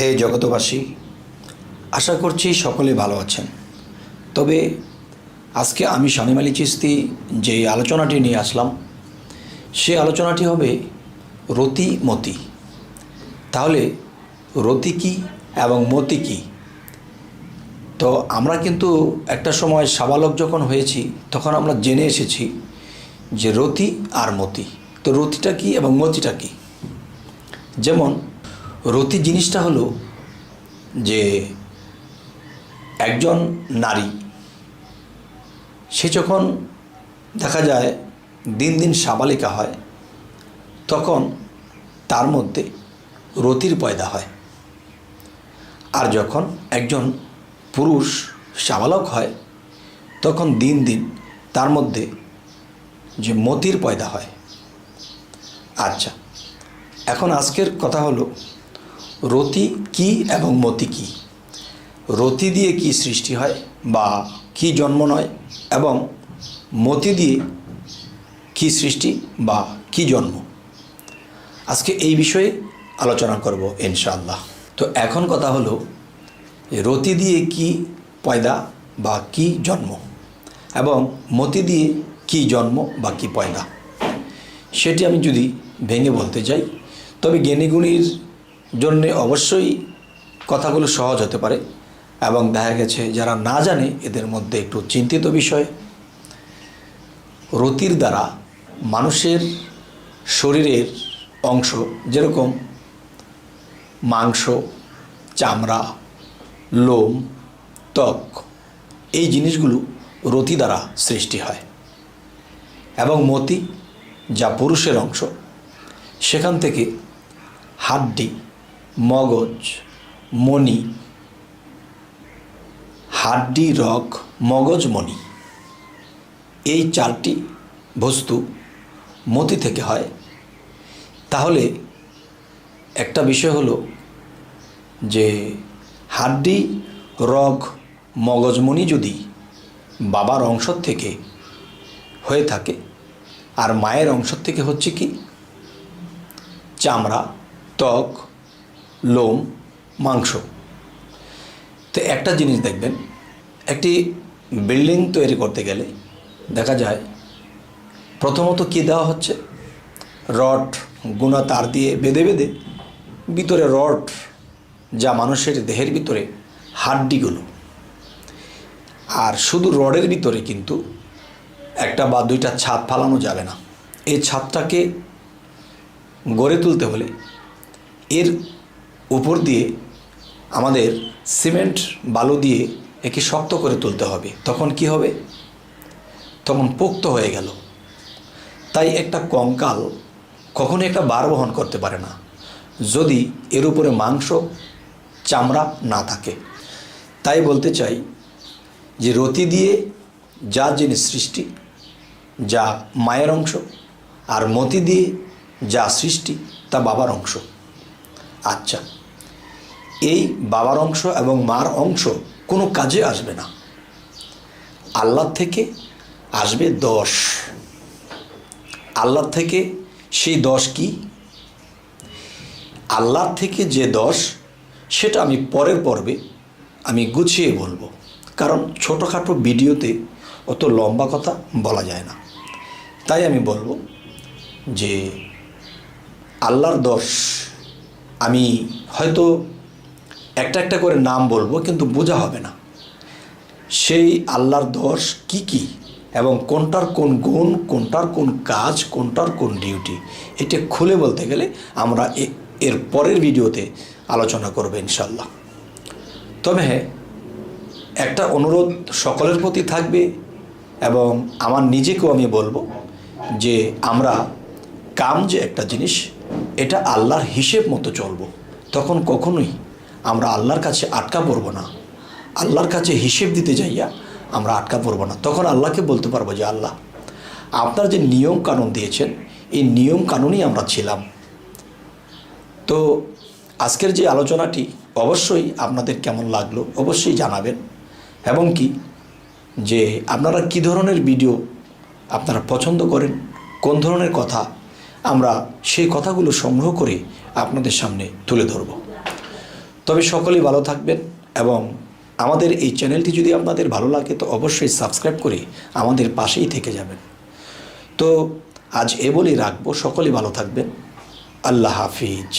হে জগতবাসী আশা করছি সকলে ভালো আছেন। তবে আজকে আমি শামিম আলী চিস্তি যে আলোচনাটি নিয়ে আসলাম, সে আলোচনাটি হবে রতি মতি। তাহলে রতি কী এবং মতি কী? তো আমরা কিন্তু একটা সময় সাবালক যখন হয়েছি, তখন আমরা জেনে এসেছি যে রতি আর মতি। তো রতিটা কী এবং মতিটা কী? যেমন রতি জিনিসটা হলো যে একজন নারী, সে যখন দেখা যায় দিন দিন সাবালিকা হয়, তখন তার মধ্যে রতির পয়দা হয়। আর যখন একজন পুরুষ সাবালক হয়, তখন দিন দিন তার মধ্যে যে মতির পয়দা হয়। আচ্ছা এখন আজকের কথা হলো রতি কি এবং মতি কি? রতি দিয়ে কি সৃষ্টি হয় বা কি জন্ম নয় এবং মতি দিয়ে কি সৃষ্টি বা কি জন্ম? আজকে এই বিষয়ে আলোচনা করব ইনশাআল্লাহ। তো এখন কথা হলো, রতি দিয়ে কি পয়দা বা কি জন্ম এবং মতি দিয়ে কি জন্ম বা কি পয়দা? সেটি আমি যদি ভেঙে বলতে চাই, তবে জ্ঞানীগুণীর জন্যে অবশ্যই কথাগুলো সহজ হতে পারে এবং দেখা গেছে যারা না জানে, এদের মধ্যে একটু চিন্তিত বিষয়। রতির দ্বারা মানুষের শরীরের অংশ যেরকম মাংস, চামড়া, লোম, ত্বক, এই জিনিসগুলো রতি দ্বারা সৃষ্টি হয় এবং মতি যা পুরুষের অংশ, সেখান থেকে হাড্ডি মগজ, মণি। হাড্ডি, রগ, মগজ, মণি। এই চারটি বস্তু মতি থেকে হয়। তাহলে একটা বিষয় হলো যে হাড্ডি, রগ মগজমণি যদি বাবার অংশ থেকে হয়ে থাকে, আর মায়ের অংশ থেকে হচ্ছে কি? চামড়া, ত্বক লোম, মাংস। তো একটা জিনিস দেখবেন, একটি বিল্ডিং তৈরি করতে গেলে দেখা যায়, প্রথমত কী দেওয়া হচ্ছে? রড গুণা তার দিয়ে বেঁধে বেঁধে ভিতরে রড যা মানুষের দেহের ভিতরে হাড্ডিগুলো। আর শুধু রডের ভিতরে কিন্তু একটা বা দুইটা ছাদ ফালানো যাবে না। এই ছাদটাকে গড়ে তুলতে হলে এর উপর দিয়ে আমাদের সিমেন্ট বালু দিয়ে একে শক্ত করে তুলতে হবে। তখন কি হবে? তখন পোক্ত হয়ে গেল। তাই একটা কঙ্কাল কখনো একটা বার বহন করতে পারে না, যদি এর উপরে মাংস, চামড়া না থাকে। তাই বলতে চাই যে রতি দিয়ে যা জিনিস সৃষ্টি, যা মায়ের অংশ আর মতি দিয়ে যা সৃষ্টি তা বাবার অংশ। আচ্ছা। এই বাবার অংশ এবং মার অংশ কোনো কাজে আসবে না। আল্লাহ থেকে আসবে দশ। আল্লাহ থেকে সেই দশ কি? আল্লাহর থেকে যে দশ, সেটা আমি পরের পর্বে আমি গুছিয়ে বলব। কারণ ছোটোখাটো ভিডিওতে অত লম্বা কথা বলা যায় না। তাই আমি বলব যে, আল্লাহর দশ আমি হয়তো একটা একটা করে নাম বলব, কিন্তু বোঝা হবে না। সেই আল্লাহর দশ কি কি এবং কোনটার কোন গুণ, কোনটার কোন কাজ, কোনটার কোন ডিউটি, এটা খুলে বলতে গেলে আমরা এর পরের ভিডিওতে আলোচনা করব ইনশাল্লাহ তবে হ্যাঁ একটা অনুরোধ সকলের প্রতি থাকবে এবং আমার নিজেকেও আমি বলব যে আমরা কাম যে একটা জিনিস, এটা আল্লাহর হিসেব মতো চলবো। তখন কখনোই আমরা আল্লাহর কাছে আটকা পড়ব না। আল্লাহর কাছে হিসেব দিতে যাইয়া আমরা আটকা পড়ব না। তখন আল্লাহকে বলতে পারব যে, আল্লাহ, আপনার যে নিয়ম কানুন দিয়েছেন, এই নিয়ম কানুনই আমরা ছিলাম। তো আজকের যে আলোচনাটি অবশ্যই আপনাদের কেমন লাগল অবশ্যই জানাবেন। এবং কি, যে আপনারা কী ধরনের ভিডিও আপনারা পছন্দ করেন, কোন ধরনের কথা, আমরা সেই কথাগুলো সংগ্রহ করে আপনাদের সামনে তুলে ধরব। তবে সকলেই ভালো থাকবেন এবং আমাদের এই চ্যানেলটি যদি আপনাদের ভালো লাগে তো অবশ্যই সাবস্ক্রাইব করে আমাদের পাশেই থেকে যাবেন। তো আজ এ বলেই রাখব, সকলেই ভালো থাকবেন। আল্লাহ হাফিজ।